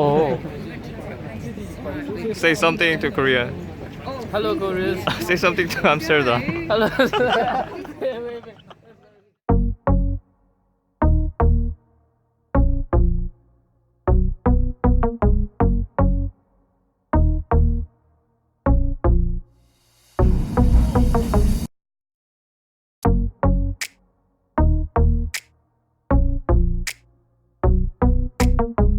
Oh, Say something to Korea. hello, Koreans. Say something to Amsterdam. Hello. Do you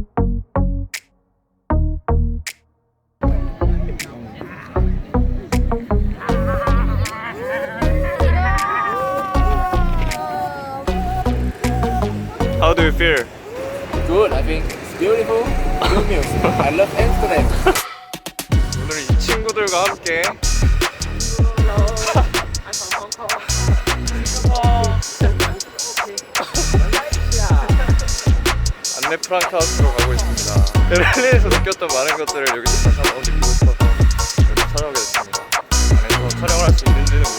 feel? Good. I think it's beautiful. Good music. I love Amsterdam. 오늘 이 친구들과 함께 안네 프랑크 하우스로 가고 있습니다. 베를린에서 느꼈던 많은 것들을 여기서 한번 느끼고 싶어서 여기 찾아오게 됐습니다. 안에서 촬영을 할 수 있는지는 모르겠지만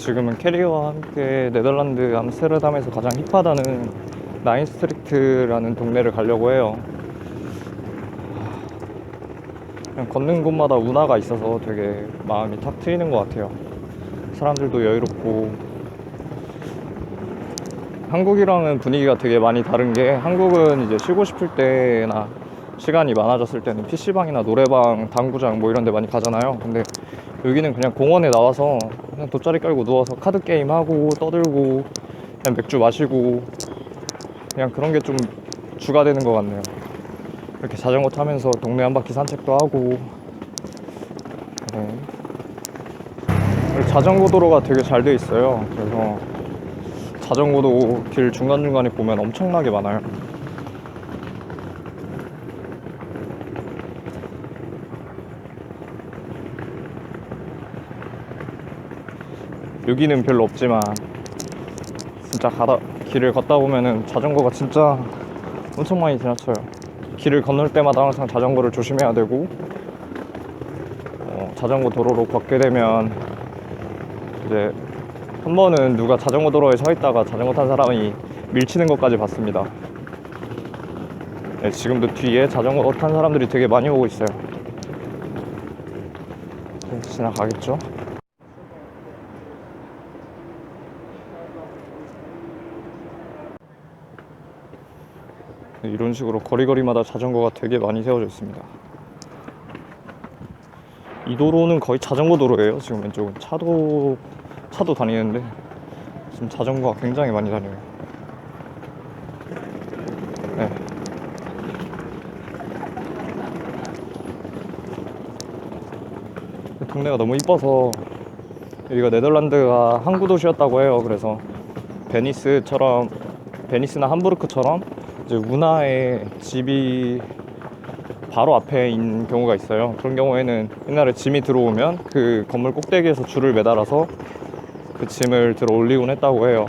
지금은 캐리어와 함께 네덜란드 암스테르담에서 가장 힙하다는 나인스트리트라는 동네를 가려고 해요. 그냥 걷는 곳마다 운하가 있어서 되게 마음이 탁 트이는 것 같아요. 사람들도 여유롭고 한국이랑은 분위기가 되게 많이 다른 게 한국은 이제 쉬고 싶을 때나 시간이 많아졌을 때는 PC방이나 노래방, 당구장 뭐 이런 데 많이 가잖아요. 근데 여기는 그냥 공원에 나와서 그냥 돗자리 깔고 누워서 카드 게임 하고 떠들고 그냥 맥주 마시고 그냥 그런 게 좀 주가 되는 것 같네요. 이렇게 자전거 타면서 동네 한 바퀴 산책도 하고 네. 자전거 도로가 되게 잘 돼 있어요. 그래서 자전거도 길 중간중간에 보면 엄청나게 많아요. 여기는 별로 없지만 진짜 가다 길을 걷다 보면은 자전거가 진짜 엄청 많이 지나쳐요. 길을 건널 때마다 항상 자전거를 조심해야 되고 어, 자전거 도로로 걷게 되면 이제 한 번은 누가 자전거 도로에 서 있다가 자전거 탄 사람이 밀치는 것까지 봤습니다. 네, 지금도 뒤에 자전거 탄 사람들이 되게 많이 오고 있어요. 네, 지나가겠죠? 이런 식으로 거리거리마다 자전거가 되게 많이 세워져 있습니다. 이 도로는 거의 자전거 도로예요. 지금 왼쪽은 차도 차도 다니는데 지금 자전거가 굉장히 많이 다녀요. 네. 동네가 너무 이뻐서 여기가 네덜란드가 항구 도시였다고 해요. 그래서 베니스처럼 베니스나 함부르크처럼 이제 운하에 집이 바로 앞에 있는 경우가 있어요. 그런 경우에는 옛날에 짐이 들어오면 그 건물 꼭대기에서 줄을 매달아서 그 짐을 들어 올리곤 했다고 해요.